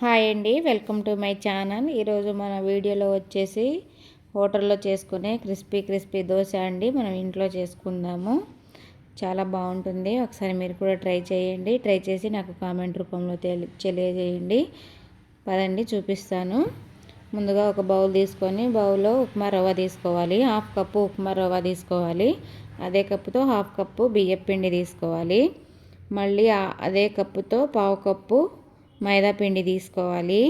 Hi అండి welcome to my channel. ఈరోజు మన వీడియోలో వచ్చేసి హోటల్లో చేసుకునే క్రిస్పీ క్రిస్పీ దోశ అండి మనం ఇంట్లో చేసుకుందాము. చాలా బాగుంటుంది ఒకసారి మీరు కూడా ట్రై చేయండి. ట్రై చేసి నాకు కామెంట్ రూపంలో తెలియజేయండి. పదండి చూపిస్తాను. ముందుగా ఒక బౌల్ తీసుకొని బౌల్లో ఉప్మా రవ్వ తీసుకోవాలి. హాఫ్ కప్పు ఉప్మా రవ్వ తీసుకోవాలి. అదే కప్పుతో హాఫ్ కప్పు బియ్యపిండి తీసుకోవాలి. మళ్ళీ అదే కప్పుతో పావు కప్పు మైదా పిండి తీసుకోవాలి.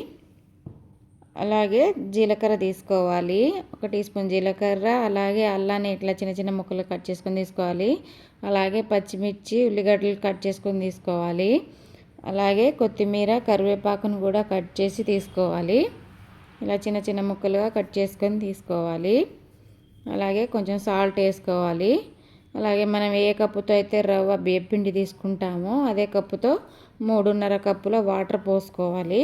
అలాగే జీలకర్ర తీసుకోవాలి. ఒక టీ స్పూన్ జీలకర్ర అలాగే అల్లాన్ని ఇట్లా చిన్న చిన్న ముక్కలు కట్ చేసుకొని తీసుకోవాలి. అలాగే పచ్చిమిర్చి ఉల్లిగడ్డలు కట్ చేసుకొని తీసుకోవాలి. అలాగే కొత్తిమీర కరివేపాకును కూడా కట్ చేసి తీసుకోవాలి. ఇలా చిన్న చిన్న ముక్కలుగా కట్ చేసుకొని తీసుకోవాలి. అలాగే కొంచెం సాల్ట్ వేసుకోవాలి. అలాగే మనం ఏ కప్పుతో అయితే రవ్వ బియ్యపిండి తీసుకుంటామో అదే కప్పుతో మూడున్నర కప్పుల వాటర్ పోసుకోవాలి.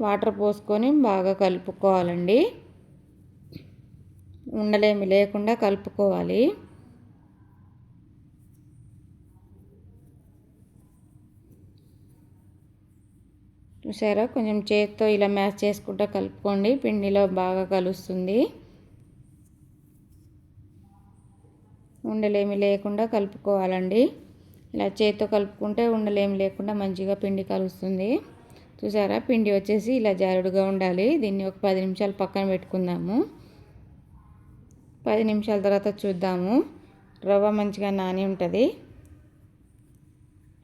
వాటర్ పోసుకొని బాగా కలుపుకోవాలండి. ఉండలేమి లేకుండా కలుపుకోవాలి. చూసారా? కొంచెం చేతితో ఇలా మ్యాచ్ చేసుకుంటూ కలుపుకోండి. పిండిలో బాగా కలుస్తుంది. ఉండలేమి లేకుండా కలుపుకోవాలండి. ఇలా చేతితో కలుపుకుంటే ఉండలేమి లేకుండా మంచిగా పిండి కలుస్తుంది. చూసారా? పిండి వచ్చేసి ఇలా జారుడుగా ఉండాలి. దీన్ని ఒక పది నిమిషాలు పక్కన పెట్టుకుందాము. పది నిమిషాల తర్వాత చూద్దాము. రవ్వ మంచిగా నాని ఉంటుంది.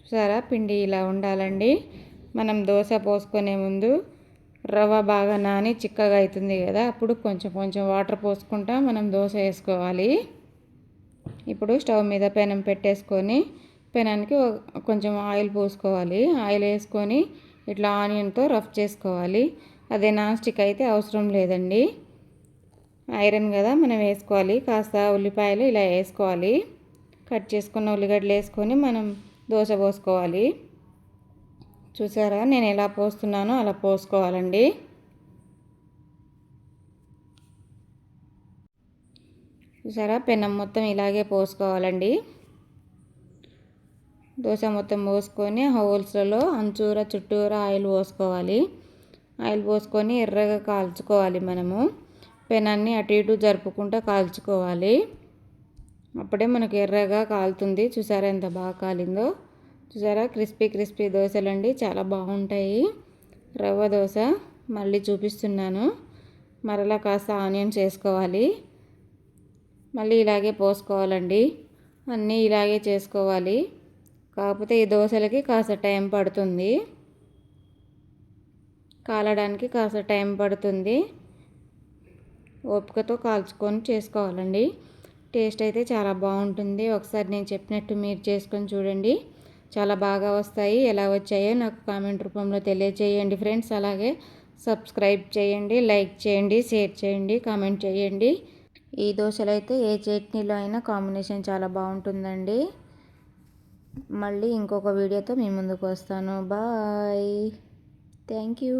చూసారా? పిండి ఇలా ఉండాలండి. మనం దోశ పోసుకునే ముందు రవ్వ బాగా నాని చిక్కగా అవుతుంది కదా. అప్పుడు కొంచెం కొంచెం వాటర్ పోసుకుంటా మనం దోశ వేసుకోవాలి. ఇప్పుడు స్టవ్ మీద పెనం పెట్టేసుకొని పెనానికి కొంచెం ఆయిల్ పోసుకోవాలి. ఆయిల్ వేసుకొని ఇట్లా ఆనియన్తో రఫ్ చేసుకోవాలి. అదే నాన్ స్టిక్ అయితే అవసరం లేదండి. ఐరన్ కదా మనం వేసుకోవాలి. కాస్త ఉల్లిపాయలు ఇలా వేసుకోవాలి. కట్ చేసుకున్న ఉల్లిగడ్డలు వేసుకొని మనం దోశ పోసుకోవాలి. చూసారా? నేను ఎలా పోస్తున్నానో అలా పోసుకోవాలండి. చూసారా? పెనం మొత్తం ఇలాగే పోసుకోవాలండి. దోశ మొత్తం పోసుకొని హోల్స్లలో అంచూర చుట్టూరా ఆయిల్ పోసుకోవాలి. ఆయిల్ పోసుకొని ఎర్రగా కాల్చుకోవాలి మనము. పెనాన్ని అటు ఇటు జరుపుకుంటూ కాల్చుకోవాలి. అప్పుడే మనకు ఎర్రగా కాలుతుంది. చూసారా ఎంత బాగా కాలిందో? చూసారా? క్రిస్పీ క్రిస్పీ దోశలు అండి చాలా బాగుంటాయి. రవ్వ దోశ మళ్ళీ చూపిస్తున్నాను. మరలా కాస్త ఆనియన్స్ వేసుకోవాలి మళ్ళీ ఇలాగే పోసుకోవాలండి. అన్నీ ఇలాగే చేసుకోవాలి. కాకపోతే ఈ దోశలకి కాస్త టైం పడుతుంది. కాలడానికి కాస్త టైం పడుతుంది. ఓపికతో కాల్చుకొని చేసుకోవాలండి. టేస్ట్ అయితే చాలా బాగుంటుంది. ఒకసారి నేను చెప్పినట్టు మీరు చేసుకొని చూడండి. చాలా బాగా వస్తాయి. ఎలా వచ్చాయో నాకు కామెంట్ రూపంలో తెలియజేయండి ఫ్రెండ్స్. అలాగే సబ్స్క్రైబ్ చేయండి లైక్ చేయండి షేర్ చేయండి కామెంట్ చేయండి. ఈ దోశలు అయితే ఏ చట్నీలో అయినా కాంబినేషన్ చాలా బాగుంటుందండి. మళ్ళీ ఇంకొక వీడియోతో మీ ముందుకు వస్తాను. బాయ్. Thank you.